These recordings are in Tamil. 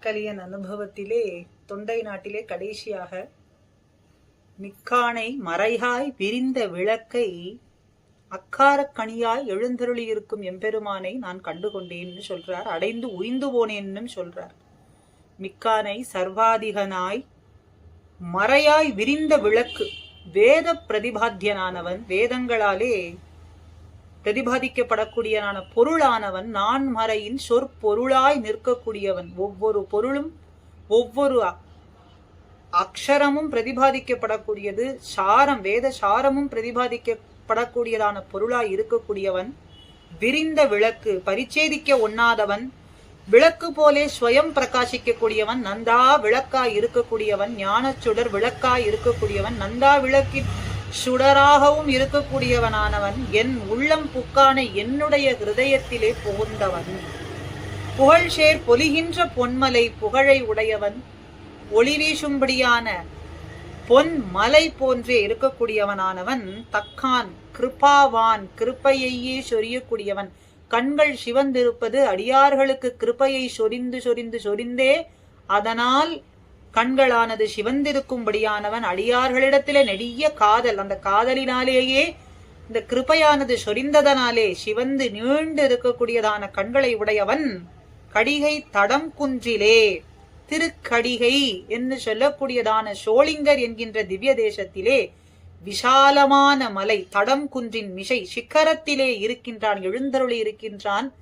கலியன் அனுபவத்திலே தொண்டை நாட்டிலே கடைசியாக மிக்கானை மறைகாய் விரிந்த விளக்கை அக்காரக்கணியாய் எழுந்தருளியிருக்கும் எம்பெருமானை நான் கண்டுகொண்டேன்னு சொல்றார். அடைந்து உயிந்து போனேன்னு சொல்றார். மிக்கானை சர்வாதிகனாய் மறையாய் விரிந்த விளக்கு வேத பிரதிபாத்தியனானவன் வேதங்களாலே பிரதிபாதிக்கப்படக்கூடியனான பொருளானவன் நான் மறையின் சொற்பொருளாய் நிற்கக்கூடியவன். ஒவ்வொரு பொருளும் ஒவ்வொரு அ- அக்ஷரமும் பிரதிபாதிக்கப்படக்கூடியது சாரம் வேத சாரமும் பிரதிபாதிக்கப்படக்கூடியதான பொருளாய் இருக்கக்கூடியவன். விரிந்த விளக்கு பரிச்சேதிக்க ஒண்ணாதவன். விளக்கு போலே ஸ்வயம் பிரகாசிக்கக்கூடியவன். நந்தா விளக்காய் இருக்கக்கூடியவன். ஞானச்சுடர் விளக்காய் இருக்கக்கூடியவன். நந்தா விளக்கின் சுடராகவும் இருக்கக்கூடியவனானவன் என் உள்ளம் புக்கான என்னுடைய ஹிருதயத்திலே புகுந்தவன். புகழ்ஷேர் பொலிகின்ற பொன்மலை புகழை உடையவன். ஒளி வீசும்படியான பொன் மலை போன்றே இருக்கக்கூடியவனானவன். தக்கான் கிருபாவான் கிருப்பையையே சொரியக்கூடியவன். கண்கள் சிவந்திருப்பது அடியார்களுக்கு கிருப்பையை சொரிந்து சொரிந்து சொரிந்தே அதனால் கண்களானது சிவந்திருக்கும்படியானவன் அடியார்களிடத்திலே நெடிய காதல். அந்த காதலினாலேயே இந்த கிருபையானது சொரிந்ததனாலே சிவந்து நீண்டு இருக்கக்கூடியதான கண்களை உடையவன் கடிகை தடம் குன்றிலே. திருக்கடிகை என்று சொல்லக்கூடியதான சோளிங்கர் என்கின்ற திவ்ய தேசத்திலே விஷாலமான மலை தடம் குன்றின் மிசை சிக்கரத்திலே இருக்கின்றான் எழுந்தருளி இருக்கின்றான்.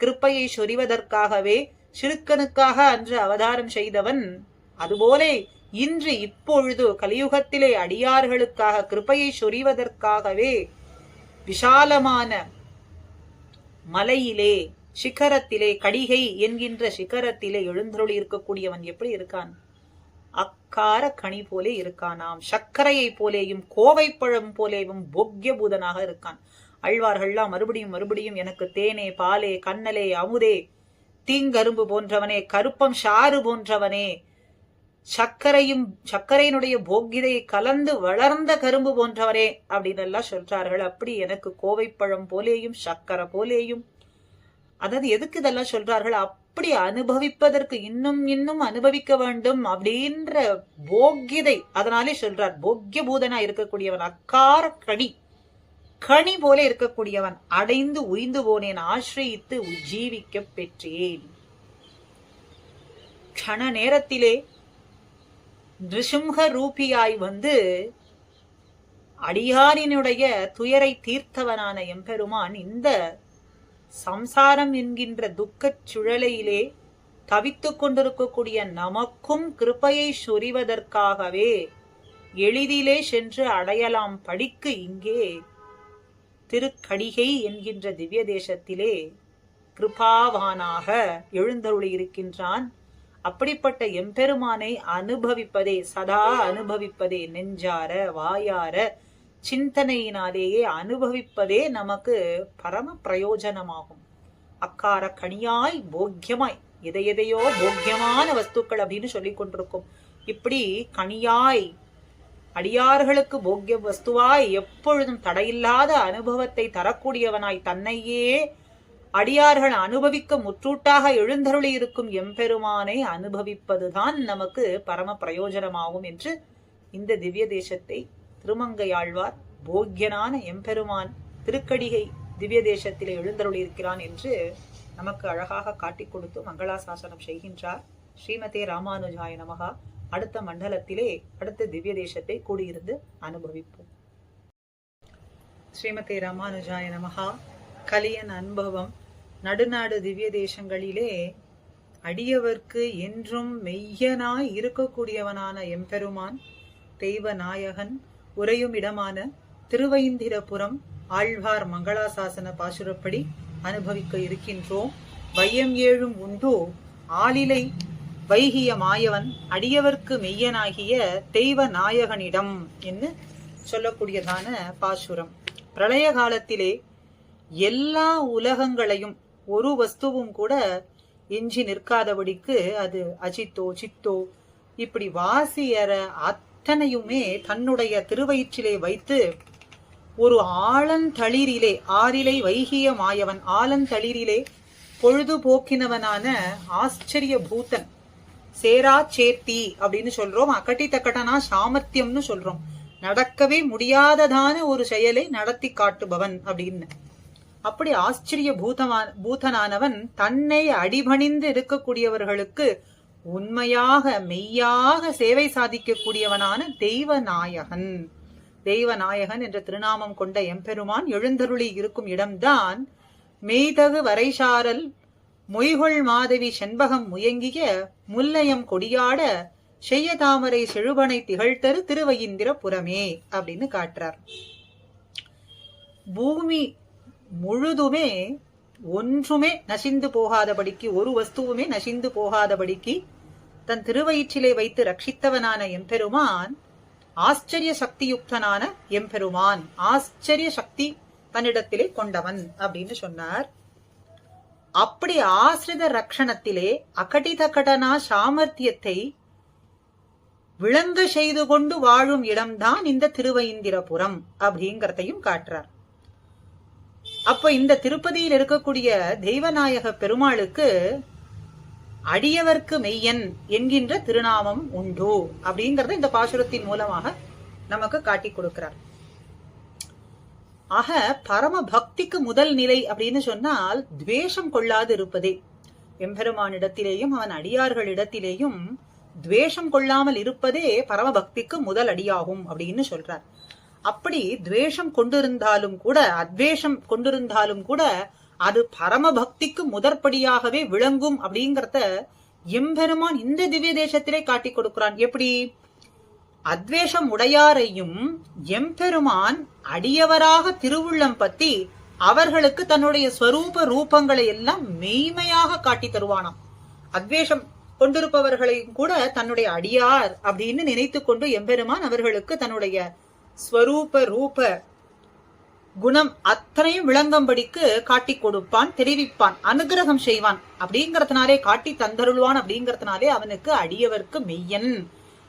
கிருப்பையை சொரிவதற்காகவே சிறுக்கனுக்காக அன்று அவதாரம் செய்தவன் அதுபோலே இன்று இப்பொழுது கலியுகத்திலே அடியார்களுக்காக கிருப்பையை சொரிவதற்காகவே விஷாலமான மலையிலே சிகரத்திலே கடிகை என்கின்ற சிகரத்திலே எழுந்தருளி இருக்கக்கூடியவன் எப்படி இருக்கான்? அக்கார கனி போலே இருக்கானாம் சர்க்கரையை போலேயும் கோவைப்பழம் போலேயும் போக்கிய பூதனாக இருக்கான். அழ்வார்கள்லாம் மறுபடியும் மறுபடியும் எனக்கு தேனே பாலே கண்ணலே அமுதே தீங்கரும்பு போன்றவனே கருப்பம் ஷாறு போன்றவனே சர்க்கரையும் சர்க்கரையினுடைய போக்கியதை கலந்து வளர்ந்த கரும்பு போன்றவரே அப்படின்னு எல்லாம் சொல்றார்கள். அப்படி எனக்கு கோவைப்பழம் போலேயும் சர்க்கரை போலேயும். அதாவது எதுக்கு இதெல்லாம் சொல்றார்கள்? அப்படி அனுபவிப்பதற்கு இன்னும் இன்னும் அனுபவிக்க வேண்டும் அப்படின்ற போக்கியதை அதனாலே சொல்றார் போக்கிய பூதனா இருக்கக்கூடியவன் அக்கார கனி. கனி போல இருக்கக்கூடியவன் அடைந்து உயிந்து போனேன் ஆசிரியித்து ஜீவிக்க பெற்றேன். க்ஷண நேரத்திலே நிருசிம்ஹ ரூபியாய் வந்து அடியாரினுடைய துயரை தீர்த்தவனான எம்பெருமான் இந்த சம்சாரம் என்கின்ற துக்கச் சுழலையிலே தவித்துக் கொண்டிருக்கக்கூடிய நமக்கும் கிருபையை சொறிவதற்காகவே எளிதிலே சென்று அடையலாம் படிக்கு இங்கே திருக்கடிகை என்கின்ற திவ்ய தேசத்திலே கிருபாவானாக எழுந்தருளி இருக்கின்றான் அப்படிப்பட்ட எம்பெருமானை அனுபவிப்பதே சதா அனுபவிப்பதே நெஞ்சார வாயார சிந்தனையினாலேயே அனுபவிப்பதே நமக்கு பரம பிரயோஜனமாகும். அக்கார கனியாய் போக்கியமாய் எதை எதையோ போக்கியமான வஸ்துக்கள் அப்படின்னு சொல்லி கொண்டிருக்கும். இப்படி கனியாய் அடியார்களுக்கு போக்கிய வஸ்துவாய் எப்பொழுதும் தடையில்லாத அனுபவத்தை தரக்கூடியவனாய் தன்னையே அடியார்கள் அனுபவிக்க முற்றூட்டாக எழுந்தருளி இருக்கும் எம்பெருமானை அனுபவிப்பதுதான் நமக்கு பரம பிரயோஜனமாகும் என்று இந்த திவ்ய தேசத்தை திருமங்கையாழ்வார் போக்கியனான எம்பெருமான் திருக்கடிகை திவ்ய தேசத்திலே எழுந்தருளியிருக்கிறான் என்று நமக்கு அழகாக காட்டிக் கொடுத்து மங்களாசாசனம் செய்கின்றார். ஸ்ரீமதே ராமானுஜாய நமகா. அடுத்த மண்டலத்திலே அடுத்த திவ்ய தேசத்தை கூடியிருந்து அனுபவிப்போம். ஸ்ரீமதே ராமானுஜாய நமகா. கலியன் அனுபவம் நடுநாடு திவ்ய தேசங்களிலே அடியவர்க்கு என்றும் மெய்யனாய் இருக்கக்கூடியவனான எம்பெருமான் தெய்வ நாயகன் உறையும் இடமான திருவைந்திரபுரம் ஆழ்வார் மங்களாசாசன பாசுரப்படி அனுபவிக்க இருக்கின்றோம். வையம் ஏழும் உண்டோ. ஆளிலை வைகிய மாயவன் அடியவர்க்கு மெய்யனாகிய தெய்வ நாயகனிடம் என்று சொல்லக்கூடியதான பாசுரம். பிரளய காலத்திலே எல்லா உலகங்களையும் ஒரு வஸ்துவும் கூட எஞ்சி நிற்காதபடிக்கு அது அஜித்தோ சித்தோ இப்படி வாசியற அத்தனையுமே தன்னுடைய திருவயிற்றிலே வைத்து ஒரு ஆழந்தளிரிலே ஆறிலை வைகிய மாயவன் ஆழந்தளிரிலே பொழுதுபோக்கினவனான ஆச்சரிய பூத்தன் சேரா சேர்த்தி அப்படின்னு சொல்றோம். அக்கட்டி தக்கட்டனா சாமர்த்தியம்னு சொல்றோம். நடக்கவே முடியாததான ஒரு செயலை நடத்தி காட்டுபவன் அப்படின்னு. அப்படி ஆச்சரிய பூதமான பூதனானவன் தன்னை அடிபணிந்து இருக்கக்கூடியவர்களுக்கு உண்மையாக மெய்யாக சேவை சாதிக்கக்கூடியவனான தெய்வ நாயகன் தெய்வ நாயகன் என்ற திருநாமம் கொண்ட எம்பெருமான் எழுந்தருளி இருக்கும் இடம்தான் மெய்தகு வரைசாரல் மொய்கொள் மாதவி செண்பகம் முயங்கிய முல்லையம் கொடியாட செய்ய தாமரை செழுபனை திகழ்த்தரு திருவையிந்திர புறமே அப்படின்னு காட்டுறார். பூமி முழுதுமே ஒன்றுமே நசிந்து போகாதபடிக்கு ஒரு வஸ்துவுமே நசிந்து போகாதபடிக்கு தன் திருவயிற்றிலே வைத்து ரட்சித்தவனான எம்பெருமான் ஆச்சரிய சக்தியுக்தனான எம்பெருமான். ஆச்சரிய சக்தி தன்னிடத்திலே கொண்டவன் அப்படின்னு சொன்னார். அப்படி ஆசிரித ரக்ஷணத்திலே அகடிதகடனா சாமர்த்தியத்தை விளங்க செய்து கொண்டு வாழும் இடம்தான் இந்த திருவைந்திரபுரம் அப்படிங்கறதையும் காட்டுறார். அப்ப இந்த திருப்பதியில் இருக்கக்கூடிய தெய்வநாயக பெருமாளுக்கு அடியவர்க்கு மெய்யன் என்கின்ற திருநாமம் உண்டு அப்படிங்கறத இந்த பாசுரத்தின் மூலமாக நமக்கு காட்டி கொடுக்கிறார். ஆக பரம பக்திக்கு முதல் நிலை அப்படின்னு சொன்னால் துவேஷம் கொள்ளாது இருப்பதே. எம்பெருமானிடத்திலேயும் அவன் அடியார்களிடத்திலேயும் துவேஷம் கொள்ளாமல் இருப்பதே பரம பக்திக்கு முதல் அடியாகும் அப்படின்னு சொல்றார். அப்படி துவேஷம் கொண்டிருந்தாலும் கூட அத்வேஷம் கொண்டிருந்தாலும் கூட அது பரம பக்திக்கு முதற்படியாகவே விளங்கும் அப்படிங்கறத எம்பெருமான் இந்த திவ்ய தேசத்திலே காட்டி கொடுக்கிறான். எப்படி? அத்வேஷம் உடையாரையும் எம்பெருமான் அடியவராக திருவுள்ளம் பத்தி அவர்களுக்கு தன்னுடைய ஸ்வரூப ரூபங்களை எல்லாம் மெய்மையாக காட்டி தருவானாம். அத்வேஷம் கொண்டிருப்பவர்களையும் கூட தன்னுடைய அடியார் அப்படின்னு நினைத்து கொண்டு எம்பெருமான் அவர்களுக்கு தன்னுடைய ஸ்வரூப ரூப குணம் அத்தனையும் விளங்கும்படிக்கு காட்டி கொடுப்பான் தெரிவிப்பான் அனுகிரகம் செய்வான். அப்படிங்கறதுனாலே காட்டி தந்தருள்வான் அப்படிங்கறதுனாலே அவனுக்கு அடியவர்க்கு மெய்யன்.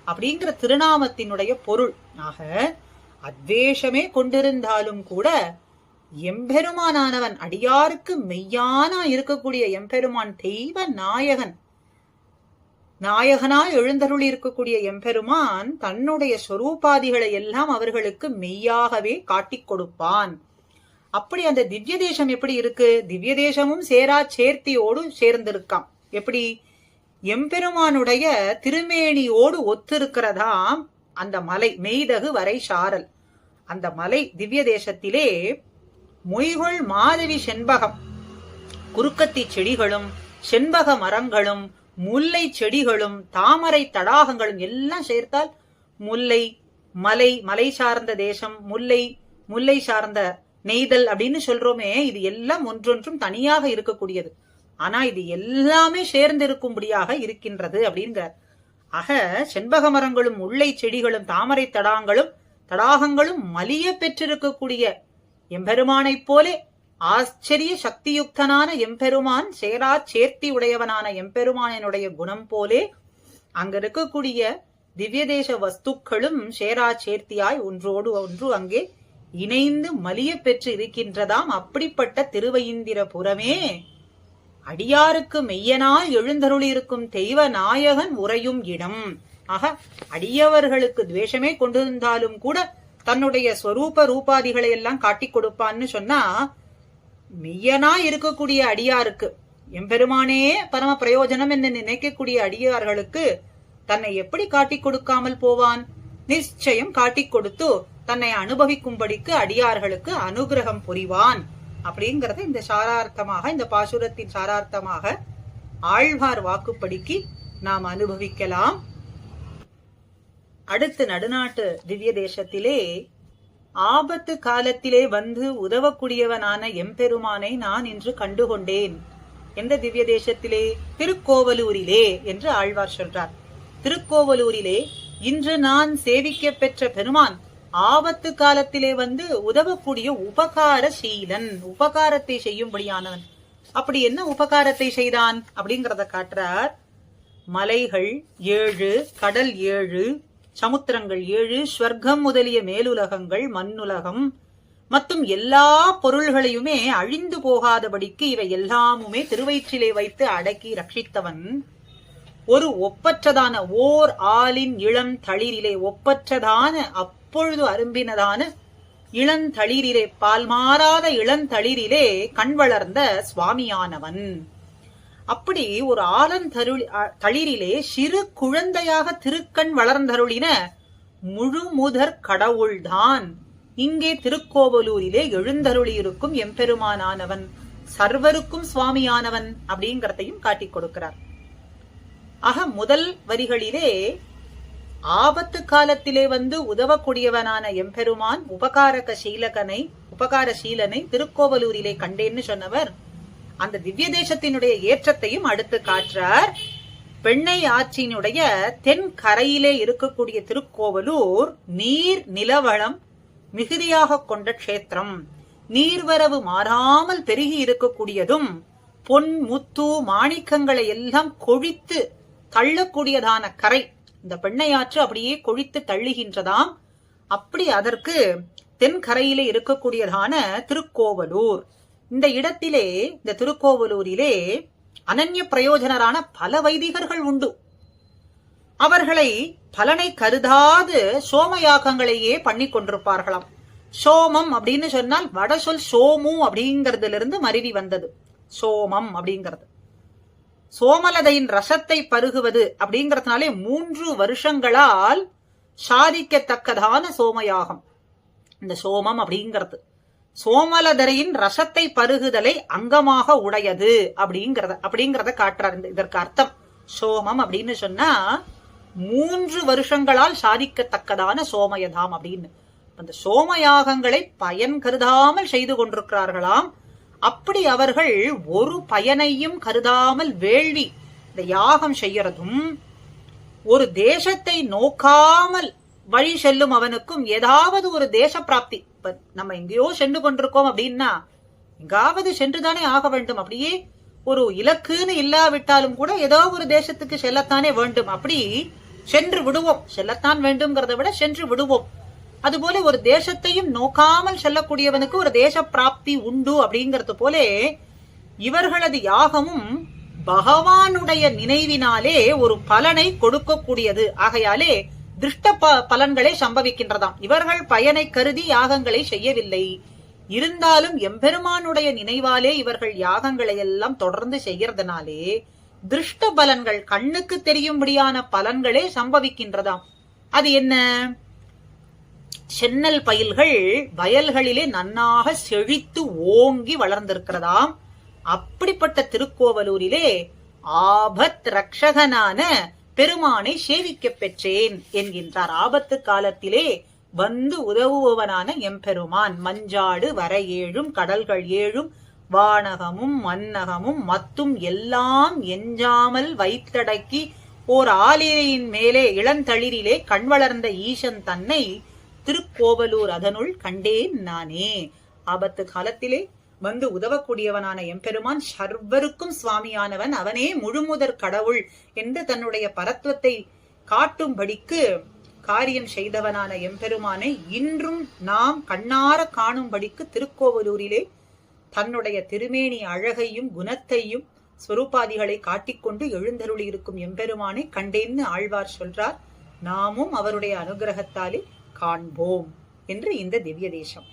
அப்படிங்கிற திருநாமத்தினுடைய பொருள். ஆக அத்வேஷமே கொண்டிருந்தாலும் கூட எம்பெருமானானவன் அடியாருக்கு மெய்யானா இருக்கக்கூடிய எம்பெருமான் தெய்வ நாயகன். நாயகனாய் எழுந்தருளி இருக்கக்கூடிய எம்பெருமான் தன்னுடைய சொரூபாதிகளை எல்லாம் அவர்களுக்கு மெய்யாகவே காட்டிக் கொடுப்பான். அப்படி அந்த திவ்ய தேசம் எப்படி இருக்கு? திவ்ய தேசமும் சேரா சேர்த்தியோடு சேர்ந்திருக்காம். எப்படி? எம்பெருமானுடைய திருமேனியோடு ஒத்திருக்கிறதாம் அந்த மலை மெய்தகு வரை சாரல். அந்த மலை திவ்ய தேசத்திலே மொய்கொள் மாதவி செண்பகம். குறுக்கத்தி செடிகளும் செண்பக மரங்களும் முல்லை செடிகளும் தாமரை தடாகங்களும் எல்லாம் சேர்த்தால் முல்லை மலை மலை சார்ந்த தேசம் முல்லை முல்லை சார்ந்த நெய்தல் அப்படின்னு சொல்றோமே இது எல்லாம் ஒன்றொன்றும் தனியாக இருக்கக்கூடியது. ஆனா இது எல்லாமே சேர்ந்திருக்கும்படியாக இருக்கின்றது அப்படிங்கிறார் ஆக செண்பக மரங்களும் முல்லை செடிகளும் தாமரை தடாகங்களும் தடாகங்களும் மலிய பெற்றிருக்கக்கூடிய எம்பெருமானைப் போலே ஆச்சரிய சக்தியுக்தனான எம்பெருமான் சேரா சேர்த்தி உடையவனான எம்பெருமானினுடைய குணம் போலே அங்க இருக்கக்கூடிய திவ்ய தேச வஸ்துக்களும் சேரா சேர்த்தியாய் ஒன்றோடு ஒன்று அங்கே இணைந்து மலிய பெற்று இருக்கின்றதாம். அப்படிப்பட்ட திருவையிந்திரபுரமே அடியாருக்கு மெய்யனாய் எழுந்தருளி இருக்கும் தெய்வ நாயகன் உறையும் இடம். ஆக அடியவர்களுக்கு துவேஷமே கொண்டிருந்தாலும் கூட தன்னுடைய ஸ்வரூப ரூபாதிகளை எல்லாம் காட்டிக் கொடுப்பான்னு சொன்னா மெய்யனா இருக்கக்கூடிய அடியாருக்கு எம்பெருமானே பரம பிரயோஜனம் என்று நினைக்கக்கூடிய அடியார்களுக்கு தன்னை எப்படி காட்டிக் கொடுக்காமல் போவான்? நிச்சயம் காட்டிக் கொடுத்து தன்னை அனுபவிக்கும்படிக்கு அடியார்களுக்கு அனுகிரகம் புரிவான். அப்படிங்கறத இந்த சாரார்த்தமாக இந்த பாசுரத்தின் சாரார்த்தமாக ஆழ்வார் வாக்குப்படிக்கு நாம் அனுபவிக்கலாம். அடுத்து நடுநாட்டு திவ்ய தேசத்திலே ஆபத்து காலத்திலே வந்து உதவக்கூடியவனான எம்பெருமானை நான் இன்று கண்டுகொண்டேன். எந்த திவ்ய தேசத்திலே? திருக்கோவலூரிலே என்று ஆழ்வார் சொல்றார். திருக்கோவலூரிலே இன்று நான் சேவிக்க பெற்ற பெருமான் ஆபத்து காலத்திலே வந்து உதவக்கூடிய உபகார சீலன் உபகாரத்தை செய்யும்படியானவன். அப்படி என்ன உபகாரத்தை செய்தான்? அப்படிங்கறத காட்டுறார். மலைகள் ஏழு கடல் ஏழு சமுத்திரங்கள் ஏழு ஸ்வர்க்கம் முதலிய மேலுலகங்கள் மண்ணுலகம். மற்றும் எல்லா பொருள்களையுமே அழிந்து போகாதபடிக்கு இவை எல்லாமுமே திருவயிற்றிலே வைத்து அடக்கி ரட்சித்தவன். ஒரு ஒப்பற்றதான ஓர் ஆலின் இளம் தளிரிலே ஒப்பற்றதான அப்பொழுது அரும்பினதான இளந்தளிரிலே பால் மாறாத இளந்தளிரிலே கண் வளர்ந்த சுவாமியானவன். அப்படி ஒரு ஆலந்தருளி அ- தளிரிலே சிறு குழந்தையாக திருக்கண் வளர்ந்தருளின முழுமுதற் கடவுள்தான். இங்கே திருக்கோவலூரிலே எழுந்தருளி இருக்கும் எம்பெருமானானவன் சர்வருக்கும் சுவாமியானவன் அப்படிங்கிறதையும் காட்டிக் கொடுக்கிறார். ஆக முதல் வரிகளிலே ஆபத்து காலத்திலே வந்து உதவக்கூடியவனான எம்பெருமான் உபகாரக சீலகனை உபகார சீலனை திருக்கோவலூரிலே கண்டேன்னு சொன்னவர். அந்த திவ்ய தேசத்தினுடைய ஏற்றத்தையும் அடுத்து காற்றார் பெண்ணை ஆற்றினுடைய தென் கரையிலே இருக்கக்கூடிய திருக்கோவலூர் நீர் நிலவளம் மிகுதியாக கொண்ட க்ஷேத்திரம். நீர்வரவு மாறாமல் பெருகி இருக்கக்கூடியதும் பொன் முத்து மாணிக்கங்களை எல்லாம் கொழித்து தள்ளக்கூடியதான கரை. இந்த பெண்ணையாற்று அப்படியே கொழித்து தள்ளுகின்றதாம். அப்படி அதற்கு தென்கரையிலே இருக்கக்கூடியதான திருக்கோவலூர். இந்த இடத்திலே இந்த திருக்கோவலூரிலே அனன்ய பிரயோஜனரான பல வைதிகர்கள் உண்டு. அவர்களை பலனை கருதாது சோமயாகங்களையே பண்ணி கொண்டிருப்பார்களாம். சோமம் அப்படின்னு சொன்னால் வடசொல் சோமு அப்படிங்கறதுல இருந்து மருவி வந்தது. சோமம் அப்படிங்கிறது. சோமலதையின் ரசத்தை பருகுவது அப்படிங்கறதுனாலே மூன்று வருஷங்களால் சாதிக்கத்தக்கதான சோமயாகம். இந்த சோமம் அப்படிங்கிறது. சோமலதரையின் ரசத்தை பருகுதலை அங்கமாக உடையது அப்படிங்கறத அப்படிங்கறத காட்டுறார் இதற்கு அர்த்தம். சோமம் அப்படின்னு சொன்னா மூன்று வருஷங்களால் சாதிக்கத்தக்கதான சோமயதாம் அப்படின்னு. அந்த சோமயாகங்களை பயன் கருதாமல் செய்து கொண்டிருக்கிறார்களாம். அப்படி அவர்கள் ஒரு பயனையும் கருதாமல் வேள்வி இந்த யாகம் செய்யறதும் ஒரு தேசத்தை நோக்காமல் வழி செல்லும் அவனுக்கும் ஏதாவது ஒரு தேச பிராப்தி. பட் நம்ம எங்கேயோ சென்று கொண்டிருக்கோம் அப்படின்னா எங்காவது சென்றுதானே ஆக வேண்டும். அப்படியே ஒரு இலக்குன்னு இல்லாவிட்டாலும் கூட ஏதோ ஒரு தேசத்துக்கு செல்லத்தானே வேண்டும். அப்படி சென்று விடுவோம். செல்லத்தான் வேண்டும்ங்கிறத விட சென்று விடுவோம். அதுபோல ஒரு தேசத்தையும் நோக்காமல் செல்லக்கூடியவனுக்கு ஒரு தேச பிராப்தி உண்டு அப்படிங்கிறது போலே இவர்களது யாகமும் பகவானுடைய நினைவினாலே ஒரு பலனை கொடுக்கக்கூடியது. ஆகையாலே திருஷ்ட ப- பலன்களே சம்பவிக்கின்றதாம். இவர்கள் பயனை கருதி யாகங்களை செய்யவில்லை. இருந்தாலும் எம்பெருமானுடைய நினைவாலே இவர்கள் யாகங்களை எல்லாம் தொடர்ந்து செய்யறதுனாலே திருஷ்ட பலன்கள் கண்ணுக்கு தெரியும்படியான பலன்களே சம்பவிக்கின்றதாம். அது என்ன? சென்னல் பயில்கள் வயல்களிலே நன்னாக செழித்து ஓங்கி வளர்ந்திருக்கிறதாம். அப்படிப்பட்ட திருக்கோவலூரிலே ஆபத் ரக்ஷகனான பெருமானை சேவிக்கப் பெற்றேன் என்கின்றார். ஆபத்து காலத்திலே வந்து உதவுபவனான எம்பெருமான். மஞ்சாடு வர ஏழும் கடல்கள் ஏழும் வானகமும் மன்னகமும் மத்தும் எல்லாம் எஞ்சாமல் வைத்தடக்கி ஓர் ஆலிரையின் மேலே இளந்தளிரிலே கண் வளர்ந்த ஈசன் தன்னை திருக்கோவலூர் அதனுள் கண்டேன் நானே. ஆபத்து காலத்திலே வந்து உதவக்கூடியவனான எம்பெருமான் சர்வருக்கும் சுவாமியானவன். அவனே முழுமுதற் கடவுள் என்று தன்னுடைய பரத்துவத்தை காட்டும்படிக்கு காரியம் செய்தவனான எம்பெருமானை இன்றும் நாம் கண்ணார காணும்படிக்கு திருக்கோவலூரிலே தன்னுடைய திருமேனி அழகையும் குணத்தையும் ஸ்வரூபாதிகளை காட்டிக்கொண்டு எழுந்தருளி இருக்கும் எம்பெருமானை கண்டேன்னு ஆழ்வார் சொல்றார். நாமும் அவருடைய அனுகிரகத்தாலே காண்போம் என்று இந்த திவ்ய தேசம்.